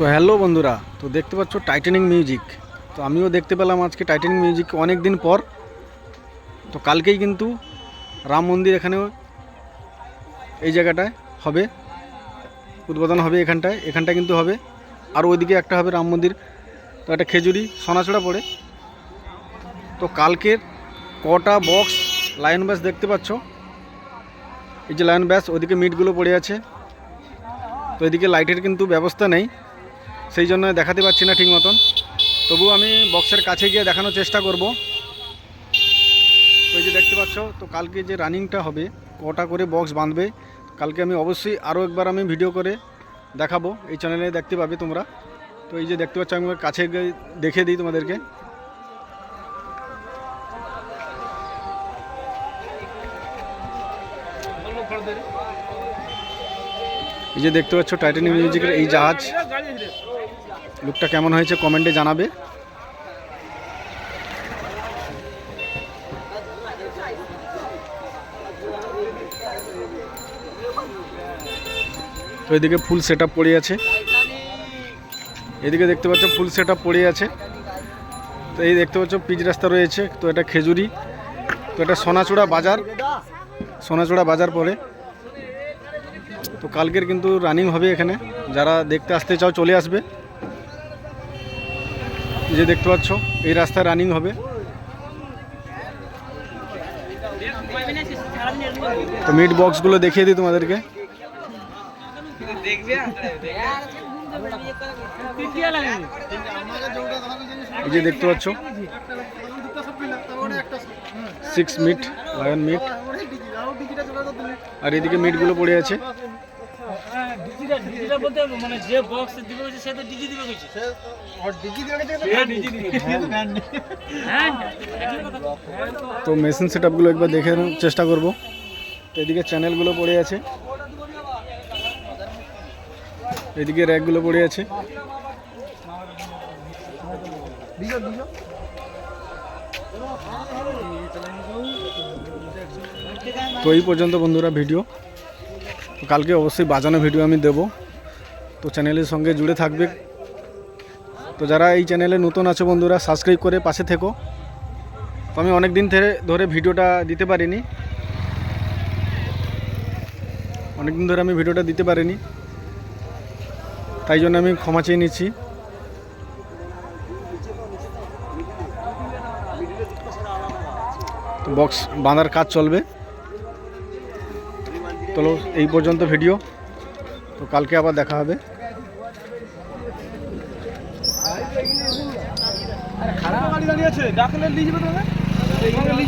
So hello বন্ধুরা। তো দেখতে পাচ্ছ টাইটানিং মিউজিক তো আমিও দেখতে পেলাম আজকে টাইটানিং মিউজিক অনেক দিন পর। তো কালকেই কিন্তু রাম মন্দির এখানেও এই জায়গাটায় হবে। উদ্বোধন হবে এখানটায়। এখানটায় কিন্তু হবে। আর ওইদিকে একটা হবে রাম মন্দির। তো একটা খেজুরি সোনাছড়া পড়ে। তো কালকের কটা বক্স লায়ন ব্যাস দেখতে পাচ্ছ? এই যে লায়ন ব্যাস ওইদিকে মিটগুলো পড়ে আছে। তো এদিকে লাইটের কিন্তু ব্যবস্থা নেই। সেই জন্য দেখাতে পাচ্ছি না ঠিক মতন। তবু আমি বক্সের কাছে গিয়ে দেখানোর চেষ্টা করব। তো যে দেখতে পাচ্ছ, তো কালকে যে রানিংটা হবে, কটা করে বক্স বাঁধবে, কালকে আমি অবশ্যই আরও একবার আমি ভিডিও করে দেখাবো। এই চ্যানেলে দেখতে পাবে তোমরা। তো এই যে দেখতে পাচ্ছ, আমি কাছে গিয়ে দেখে দিই তোমাদেরকে। এই যে দেখতে পাচ্ছ টাইটানিক মিউজিকের এই জাহাজ। লুকটা কেমন হয়েছে কমেন্টে জানাবে। তো এদিকে ফুল সেট আপ পড়ে আছে। এদিকে দেখতে পাচ্ছ ফুল সেট আপ পড়ে আছে। তো এই দেখতে পাচ্ছ পিচ রাস্তা রয়েছে। তো এটা খেজুরি। তো এটা সোনাচূড়া বাজার। সোনাচূড়া বাজার পরে। তো কালকের কিন্তু রানিং হবে এখানে। যারা দেখতে আসতে চাও চলে আসবে। যে দেখতে পাচ্ছ, এই রাস্তায় রানিং হবে। তো মিট বক্সগুলো দেখিয়ে দিই তোমাদেরকে। এই যে দেখতে পাচ্ছ সিক্স মিট লায়ন মিট আর এদিকে মিটগুলো পড়ে আছে। মানে যে বক্স দিবে বলছে সে তো ডিজি দিবে কইছে হ্যাঁ। তো মেশিন সেট আপগুলো একবার দেখে চেষ্টা করব। তো এদিকে চ্যানেলগুলো পড়ে আছে। এদিকে র্যাকগুলো পড়ে আছে। তো এই পর্যন্ত বন্ধুরা ভিডিও। কালকে অবশ্যই বাজানো ভিডিও আমি দেব। তো চ্যানেলের সঙ্গে জুড়ে থাকবে। তো যারা এই চ্যানেলে নতুন আছে বন্ধুরা সাবস্ক্রাইব করে পাশে থেকো। তো আমি অনেক দিন ধরে ধরে ভিডিওটা দিতে পারিনি। অনেক দিন ধরে আমি ভিডিওটা দিতে পারিনি। তাই জন্য আমি ক্ষমা চেয়ে নিচ্ছি। বক্স বাঁধার কাজ চলবে। চলো, এই পর্যন্ত ভিডিও তো কালকে আবার দেখা হবে। খারাপ গাড়ি দাঁড়িয়ে আছে। ডাকলে নিয়ে যাবে তোমাকে?